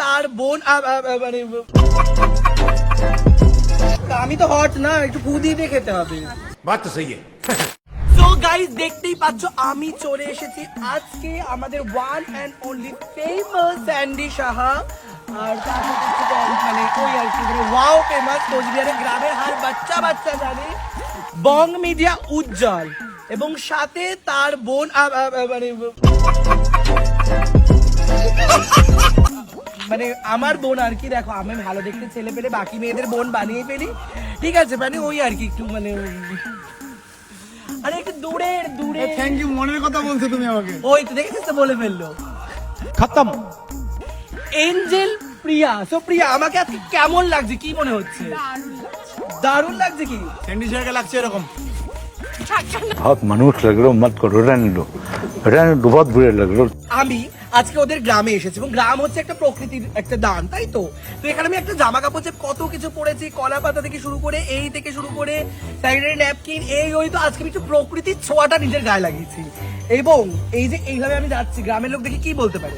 তার বোন মানে আমি তো হট না একটু ফু দিয়ে খেতে হবে। বাত তো গাইস দেখতেই পাচ্ছ আমি চলে এসেছি আজকে আমাদের one and only famous Sandy Saha আর মানে ওই আর কি মানে ওয়াও ফেমাস কোচবিহারের গ্রামের হার বাচ্চা বাচ্চা জানে। Bong media Ujjwal. এবং সাথে তার বোন মানে মানে আমার বোন আর কি দেখো আমি ভালো দেখতে ছেলে পেলে বাকি মেয়েদের বোন বানিয়ে ফেলি ঠিক আছে মানে ওই আর কি একটু মানে আরে একটু দূরের দূরে থ্যাংক ইউ মনের কথা বলছো তুমি আমাকে ওই তো দেখেছিস তো বলে ফেললো খতম এঞ্জেল প্রিয়া সো প্রিয়া আমাকে আজকে কেমন লাগছে কি মনে হচ্ছে দারুণ লাগছে কি স্যান্ডি শেয়ারকে লাগছে এরকম बहुत मनुष्य लग रहे हो मत करो रहने दो এটা বুড়ে লাগল আমি আজকে ওদের গ্রামে এসেছি এবং গ্রাম হচ্ছে একটা প্রকৃতির একটা দান তাই তো? তো এখানে আমি একটা জামা কাপড় কত কিছু পরেছি কলা পাতা থেকে শুরু করে এই থেকে শুরু করে ন্যাপকিন এই ওই তো আজকে একটু প্রকৃতির ছোঁয়াটা নিজের গায়ে লাগিয়েছি। এবং এই যে এইভাবে আমি যাচ্ছি গ্রামের লোক দেখে কি বলতে পারে?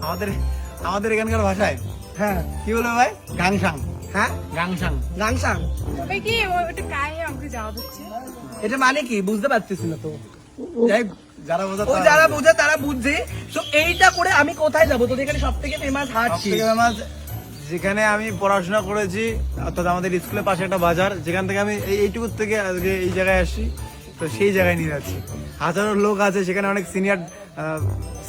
আমাদের আমাদের এখানকার ভাষায় হ্যাঁ। কি বলবে ভাই? গাংসাং। হ্যাঁ? এটা মানে কি? বুঝতে পারতেছি না তো। যারা বোঝা তারা বুঝছে তো এইটা করে আমি কোথায় যাব? তোদের এখানে সব থেকে ফেমাস হাট যেখানে আমি পড়াশোনা করেছি অর্থাৎ আমাদের স্কুলের পাশে একটা বাজার যেখান থেকে আমি এই এইটুকু থেকে আজকে এই জায়গায় আসি। তো সেই জায়গায় নিয়ে যাচ্ছি। হাজারো লোক আছে সেখানে অনেক সিনিয়র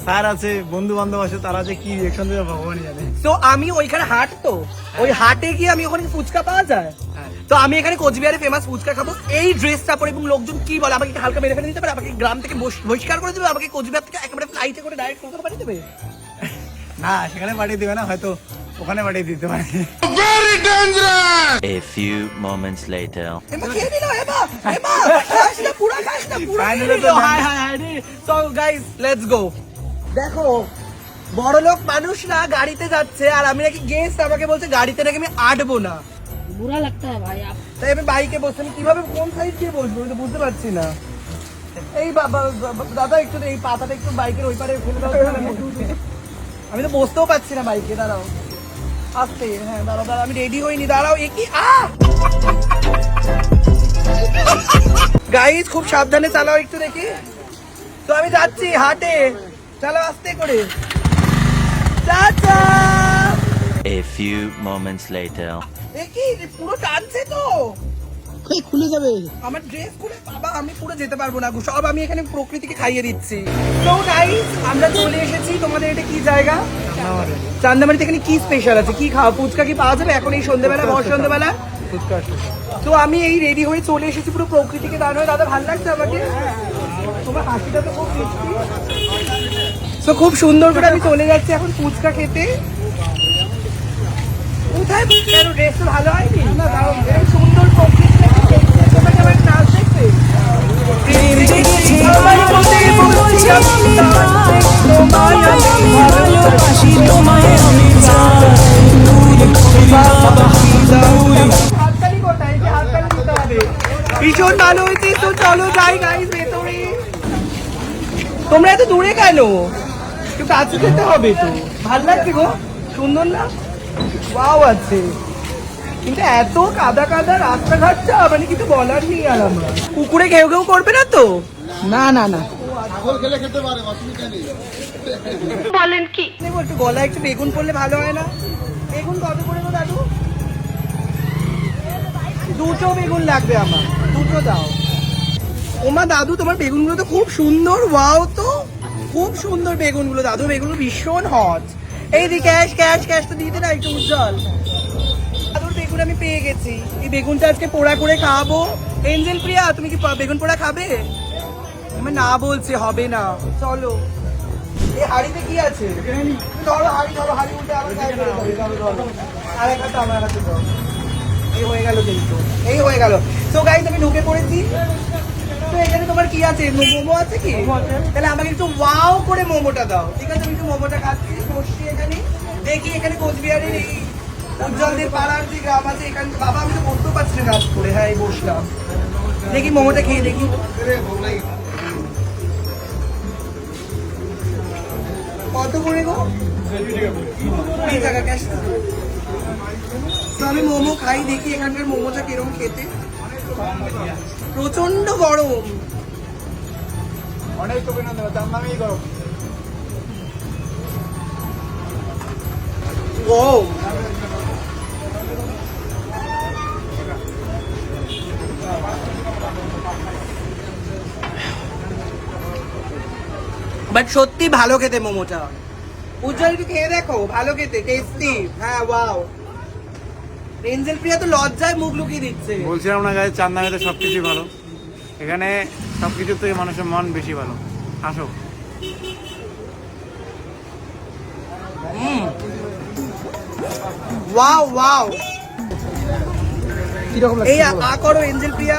স্যার আছে বন্ধু বান্ধব আছে তারা যে কি রিয়েকশন দেবে ভগবানই জানে। তো আমি ওইখানে হাট তো ওই হাটে গিয়ে আমি ওখানে ফুচকা পাওয়া যায়? তো আমি এখানে কোচবিহারে ফেমাস ফুচকা খাব। এই ড্রেসটা পরে এবং লোকজন কি বলে আমাকে হালকা মেরে ফেলে দিতে পারে? আমাকে গ্রাম থেকে বস- বহিষ্কার করে দেবে আমাকে কোচবিহার থেকে একেবারে ফ্লাইটে করে ডাইরেক্ট কলকাতা পাঠিয়ে দেবে? না সেখানে পাঠিয়ে দেবে না হয়তো ওখানে পাঠিয়ে দিতে পারে. এমা এমা এমা সো গাইস লেটস গো দেখো বড় লোক মানুষরা গাড়িতে যাচ্ছে আর আমি নাকি গেস্ট আমাকে বলছে গাড়িতে নাকি আমি আটবো না। লাগতা হ্যাঁ ভাই আপ তাই আমি বাইকে বসে আমি কীভাবে কোন সাইড দিয়ে বসবো? আমি তো বুঝতে পারছি না। এই বাবা- দাদা, একটু এই পাতাটা একটু বাইকের ওই পারে ফেলে দাও আমি তো বসতেও পারছি না বাইকে, দাঁড়াও। আস্তে হ্যাঁ দাঁড়াও দাঁড়াও, আমি রেডি হইনি, দাঁড়াও, এ কি আ! গাইজ খুব সাবধানে চালাও একটু দেখি। তো আমি যাচ্ছি হাটে। চালাও আস্তে করে। চাচা! A few moments later. এ কি পুরো টানছে তো। খুলে যাবে। আমার ড্রেস খুলে বাবা আমি পুরো যেতে পারব না সব আমি এখানে প্রকৃতিকে খাইয়ে দিচ্ছি। তো গাইস আমরা চলে এসেছি। তোমাদের এটা কি জায়গা? চান্দামারিতে এখানে কি স্পেশাল আছে? কি খাওয়া ফুচকা কি পাওয়া যাবে? এখন এই সন্ধ্যেবেলা বর সন্ধ্যেবেলা তো আমি এই রেডি হয়ে চলে এসেছি পুরো প্রকৃতিকে। দাঁড়ানো দাদা ভালো লাগছে আমাকে? তোমার হাসিটা তো খুব তো খুব সুন্দর করে আমি চলে যাচ্ছি এখন ফুচকা খেতে। কোথায় কেন ড্রেস তো ভালো হয়নি? সুন্দর। ভীষণ ভালো হয়েছে তো চলো যাই গাইস ভেতরে। তোমরা এত দূরে কেন? একটু কাছে যেতে হবে তো। ভালো লাগছে গো? সুন্দর না? ওয়াও আছে। কিন্তু এত কাদা কাদা রাস্তাঘাটটা মানে কিছু বলার নেই আর আমরা। কুকুরে ঘেউ ঘেউ করবে না তো? না না না। বলেন কি? একটু বেগুন পড়লে ভালো হয় না? বেগুন কত করে গো দাদু? দুটো বেগুন লাগবে আমার দুটো দাও। ওমা দাদু তোমার বেগুনগুলো তো খুব সুন্দর ওয়াও তো। খুব সুন্দর বেগুনগুলো। দাদু বেগুনগুলো ভীষণ হট এই দি ক্যাশ ক্যাশ ক্যাশ তো দিতে না একটু উজ্জ্বল দাদুর বেগুন আমি পেয়ে গেছি। এই বেগুনটা আজকে পোড়া করে খাওয়াবো এঞ্জেল প্রিয়া, তুমি কি বেগুন পোড়া খাবে? আমি না বলছে, হবে না। চলো। এই হাড়িতে কি আছে? ধরো হাড়ি আমার এই হয়ে গেল কিন্তু। এই হয়ে গেল। তো গাইজ আমি ঢুকে পড়েছি। তো এখানে তোমার কি আছে? মোমো আছে কি? তাহলে আমাকে একটু ওয়াও করে মোমোটা দাও। ঠিক আছে? আমি একটু মোমোটা খাচ্ছি বসছি এখানে। দেখি এখানে কোচবিহারের এই উজ্জ্বলদের পাড়ার যে গ্রাম আছে এখানে বাবা আমি তো বসতেও পারছি না কাজ করে। হ্যাঁ বসলাম। দেখি মোমোটা খেয়ে দেখি। কত করে গো? কুড়ি টাকা ক্যাশ তো আমি মোমো খাই দেখি এখানকার মোমোটা কীরকম খেতে। প্রচণ্ড গরম। অনেক তার নামেই গরম। গরম বাট সত্যি ভালো খেতে মোমোটা। উজ্জ্বল খেয়ে দেখো ভালো খেতে টেস্টি হ্যাঁ ওয়াও রেঞ্জেল প্রিয়া তো লজ্জায় মুখ লুকিয়ে দিচ্ছে। বলছিলাম না গায়ে চান্দামেতে সব কিছুই ভালো। এখানে সব কিছুর থেকে মানুষের মন বেশি ভালো। আসো। Wow wow. এই আ- আ করো এঞ্জেল প্রিয়া।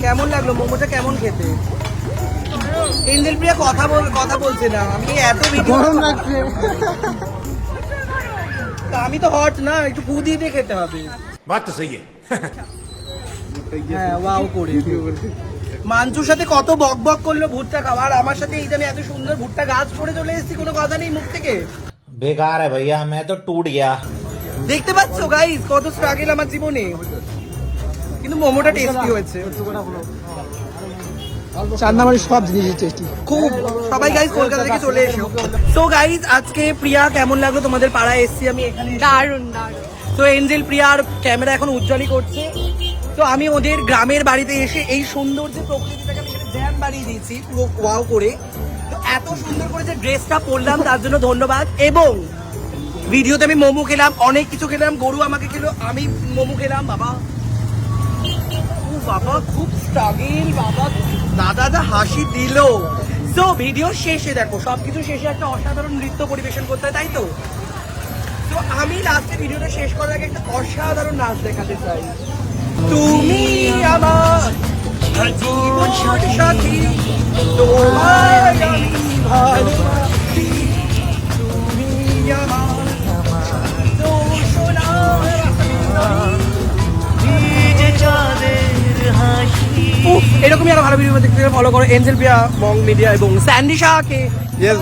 কেমন লাগল? মোমোটা কেমন খেতে? এঞ্জেল প্রিয়া কথা বল কথা বলছে না। আমি এত ভিডিও গরম লাগছে। আমি তো হট না একটু ফু দিয়ে দিয়ে খেতে হবে। বাত তো সেই হ্যাঁ, মাঞ্জুর সাথে কত বক বক করল ভুট্টা খাওয়া। আর আমার সাথে এই আমি এত সুন্দর ভুট্টা গাছ পড়ে চলে এসেছি কোনো কথা নেই মুখ থেকে? বেকার হ্যাঁ ভাইয়া আমি তো টুট গিয়া। দেখতে পাচ্ছ গাইস কত স্ট্রাগল আমার জীবনে। কিন্তু মোমোটা টেস্টি হয়েছে। চান্দামারি সব জিনিসই টেস্টি খুব সবাই গাইস কলকাতা থেকে চলে এসো। তো গাইস আজকে প্রিয়া কেমন লাগল? তোমাদের পাড়ায় এসেছি আমি এখানে। দারুণ দারুণ তো এঞ্জেল প্রিয়া আর ক্যামেরা এখন উজ্জ্বলই করছে। তো আমি ওদের গ্রামের বাড়িতে এসে এই সুন্দর যে প্রকৃতিটাকে আমি এখানে জ্যাম বাড়িয়ে দিয়েছি পুরো ওয়াও করে। তো এত সুন্দর করে যে ড্রেসটা পরলাম তার জন্য ধন্যবাদ। এবং ভিডিওতে আমি মোমো খেলাম অনেক কিছু খেলাম। গরু আমাকে খেলো আমি মোমো খেলাম। বাবা ও বাবা খুব স্ট্রাগল বাবা দাদা দা হাসি দিল। তো ভিডিও শেষে দেখো, সবকিছু শেষে একটা অসাধারণ নৃত্য পরিবেশন করতে হয়, তাই তো? তো আমি লাস্টে ভিডিওটা শেষ করার আগে একটা অসাধারণ নাচ দেখাতে চাই। তুমি আমার জীবন সাথী, তোমায় আমি ভালোবাসি। ভিডিও দেখতে ফলো করো এঞ্জেল প্রিয়া মং মিডিয়া এবং স্যান্ডি শাহকে ইয়েস